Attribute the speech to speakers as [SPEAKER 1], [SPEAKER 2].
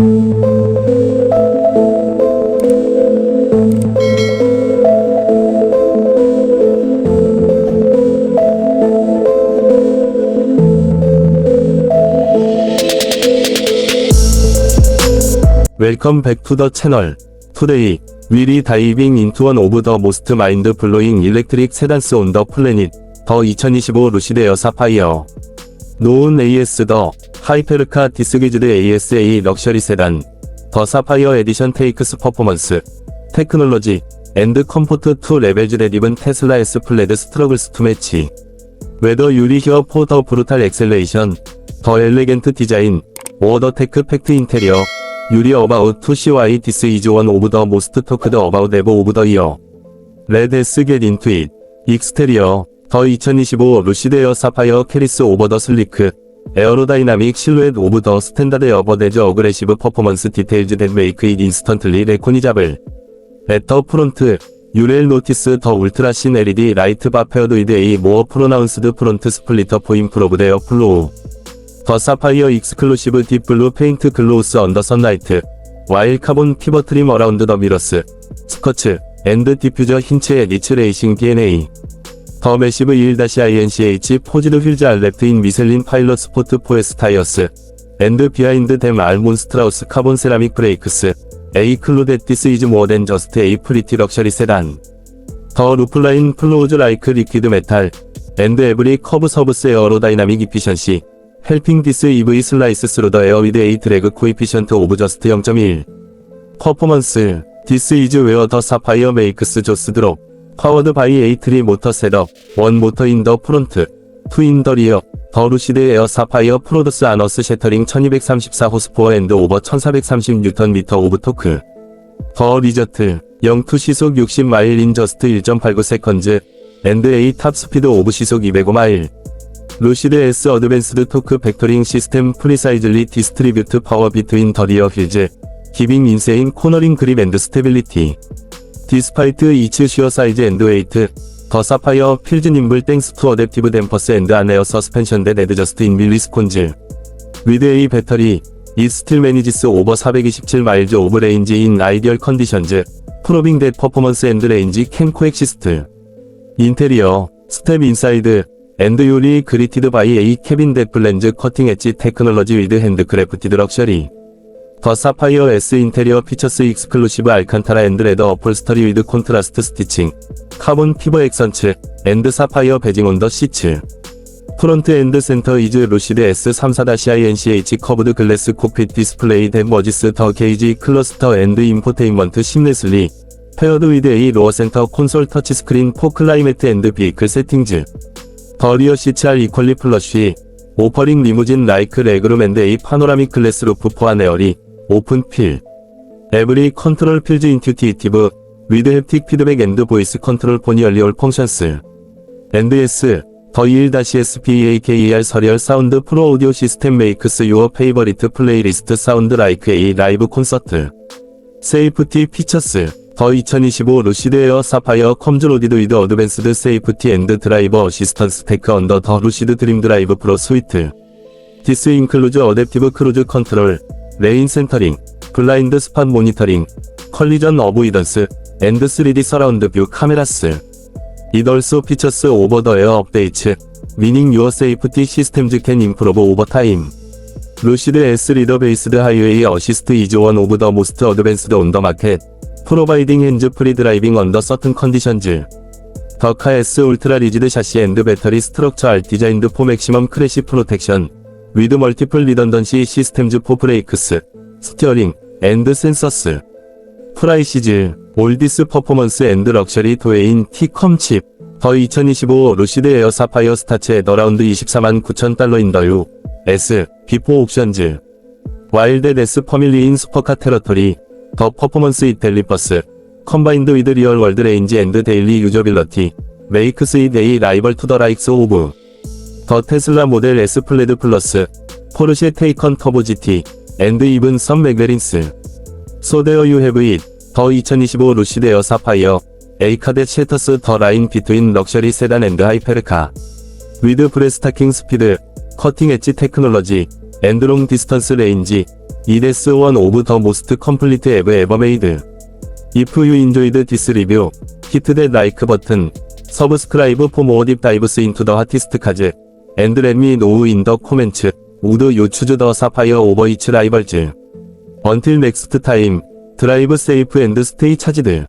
[SPEAKER 1] Welcome back to the channel. Today, we are diving into one of the most mind-blowing electric sedans on the planet, the 2025 루시드 에어 사파이어. known as Hypercar Disguised ASA Edition takes performance, technology, and comfort to levels that even Tesla S-Plaid struggles to match. Whether you are here for the brutal acceleration, the elegant design, or the tech-packed interior, you are about to see why this is one of the most talked about ever of the year. Let's get into it. 익스테리어 더 2025 루시드 에어 사파이어 캐리스 오버 더 슬리크 에어로다이나믹 실루엣 오브 더 스탠다드 어버데즈 어그레시브 퍼포먼스 디테일즈 댄 메이크 잇 인스턴틀리 레코니자블 레터 프론트. 유렐 노티스 더 울트라 신 LED 라이트 바 페어드 위드 에이 모어 프로나운스드 프론트 스플리터 포 임프로브 데어 플로우. 더 사파이어 익스클루시브 딥블루 페인트 글로우스 언더 선라이트. 와일 카본 피버 트림 어라운드 더 미러스. 스커츠. 앤드 디퓨저 힌츠의 니츠 레이싱 DNA 더 매시브 1-INCH 포지드 휠즈 알랩트 인 미셀린 파일럿 스포트 포에스 타이어스 앤드 비하인드 댐 알몬 스트라우스 카본 세라믹 브레이크스 클루데 디스 이즈 모어덴 저스트 A 프리티 럭셔리 세단 더 루플라인 플로우즈 라이크 리퀴드 메탈 앤드 에브리 커브 서브스 에어로 다이나믹 이피션시 헬핑 디스 EV 슬라이스 스루 더 에어 위드 A 드래그 코이피션트 오브 저스트 0.1 퍼포먼스 디스 이즈 웨어 더 사파이어 메이크스 조스 드롭 파워드 바이 에이트리 모터 셋업 원 모터 인 더 프론트 투 인 더 리어 더 루시드 에어 사파이어 프로듀스 아너스 셔터링 1234 호스포어 앤드 오버 1430 미터 오브 토크. 더 리저트 0투 시속 60마일 인 저스트 1.89 세컨즈 앤드 A 탑 스피드 오브 시속 205마일. 루시드 S 어드밴스드 토크 벡터링 시스템 프리사이즐리 디스트리뷰트 파워 비트윈 더 리어 휠즈 기빙 인세인 코너링 그립 앤드 스테빌리티 디스파이트 이츠 슈어 사이즈 앤드 웨이트 더 사파이어 필즈 님블 땡스 투 어댑티브 댐퍼스 앤드 안에어 서스펜션 대 레드 저스트 인 밀리 스콘즈 위드 A 배터리 이 스틸 매니지스 오버 427 마일즈 오브 레인지 인 아이디얼 컨디션즈 프로빙 댓 퍼포먼스 앤드 레인지 캔 코엑시스트 인테리어 스텝 인사이드 앤드 요리 그리티드 바이 A 캐빈 댓 블렌즈 커팅 엣지 테크놀로지 위드 핸드 크래프티드 럭셔리 더 사파이어 S 인테리어 피처스 익스클루시브 알칸타라 앤드 레더 어플스터리 위드 콘트라스트 스티칭 카본 피버 액선츠 앤드 사파이어 베징 온 더 시츠 프론트 앤드 센터 이즈 루시드 S34-INCH 커브드 글래스 코핏 디스플레이 덴 머지스 더 게이지 클러스터 앤드 인포테인먼트 심레슬리. 페어드 위드 A 로어 센터 콘솔 터치 스크린 포 클라이메트 앤드 비클 세팅즈. 더 리어 CCR 이퀄리 플러쉬. 오퍼링 리무진 라이크 레그룸 앤드 A 파노라믹 글래스 루프 포안 에어리 오픈 필. 컨트롤 필즈 인튜티티브 위드 햅틱 피드백 앤드 보이스 컨트롤 포니얼리 올 펑션스. 앤드 S 더 1-SPAKER 서리얼 사운드 프로 오디오 시스템 메이크스 유어 페이버리트 플레이리스트 사운드 라이크 A 라이브 콘서트. 세이프티 피처스 더 2025 루시드 에어 사파이어 컴즈 로디드 위드 어드밴스드 세이프티 앤드 드라이버 어시스턴스 테크 언더 더 루시드 드림 드라이브 프로 스위트. 디스 인클루즈 어댑티브 크루즈 컨트롤 레인 센터링 블라인드 스팟 모니터링 컬리전 어부이던스 앤드 3D 서라운드 뷰 카메라스 이덜스 피처스 오버 더 에어 업데이츠 미닝 유어 세이프티 시스템즈 캔 임프로브 오버 타임 루시드 S 리더 베이스드 하이웨이 어시스트 이즈 원 오브 더 모스트 어드밴스드 온 더 마켓 프로바이딩 핸즈 프리 드라이빙 언더 서튼 컨디션즈 더카 S 울트라 리지드 샤시 앤드 배터리 스트럭처 알 디자인드 포 맥시멈 크래시 프로텍션 위드 멀티플 리던던시 시스템즈 포 브레이크스 스티어링 앤드 센서스 프라이시즈 올디스 퍼포먼스 앤드 럭셔리 도웨인 티컴 칩 더 2025 루시드 에어 사파이어 스타츠 더라운드 24만 9천 달러인 더유 S 비포 옵션즈 와일드 데스 퍼밀리인 슈퍼카 테러토리 더 퍼포먼스 이텔리 버스 컴바인드 위드 리얼 월드 레인지 앤드 데일리 유저빌러티 메이크스 이 데이 라이벌 투더 라이크스 오브 더 테슬라 모델 S 플레드 플러스 포르쉐 테이컨 터보 GT 앤드 이븐 썸 맥베린스 소데어 유 해브 잇, 더 2025 루시드 에어 사파이어, 에이카데 쉐터스 더 라인 비트윈 럭셔리 세단 앤드 하이페르카. 위드 브레스타킹 스피드, 커팅 엣지 테크놀로지, 앤드롱 디스턴스 레인지, one of the most complete app ever made. If you enjoyed this review, hit that like button, subscribe for more deep dives into the hottest the comments, would you choose the Sapphire over its rivals? Until next time, drive safe and stay charged.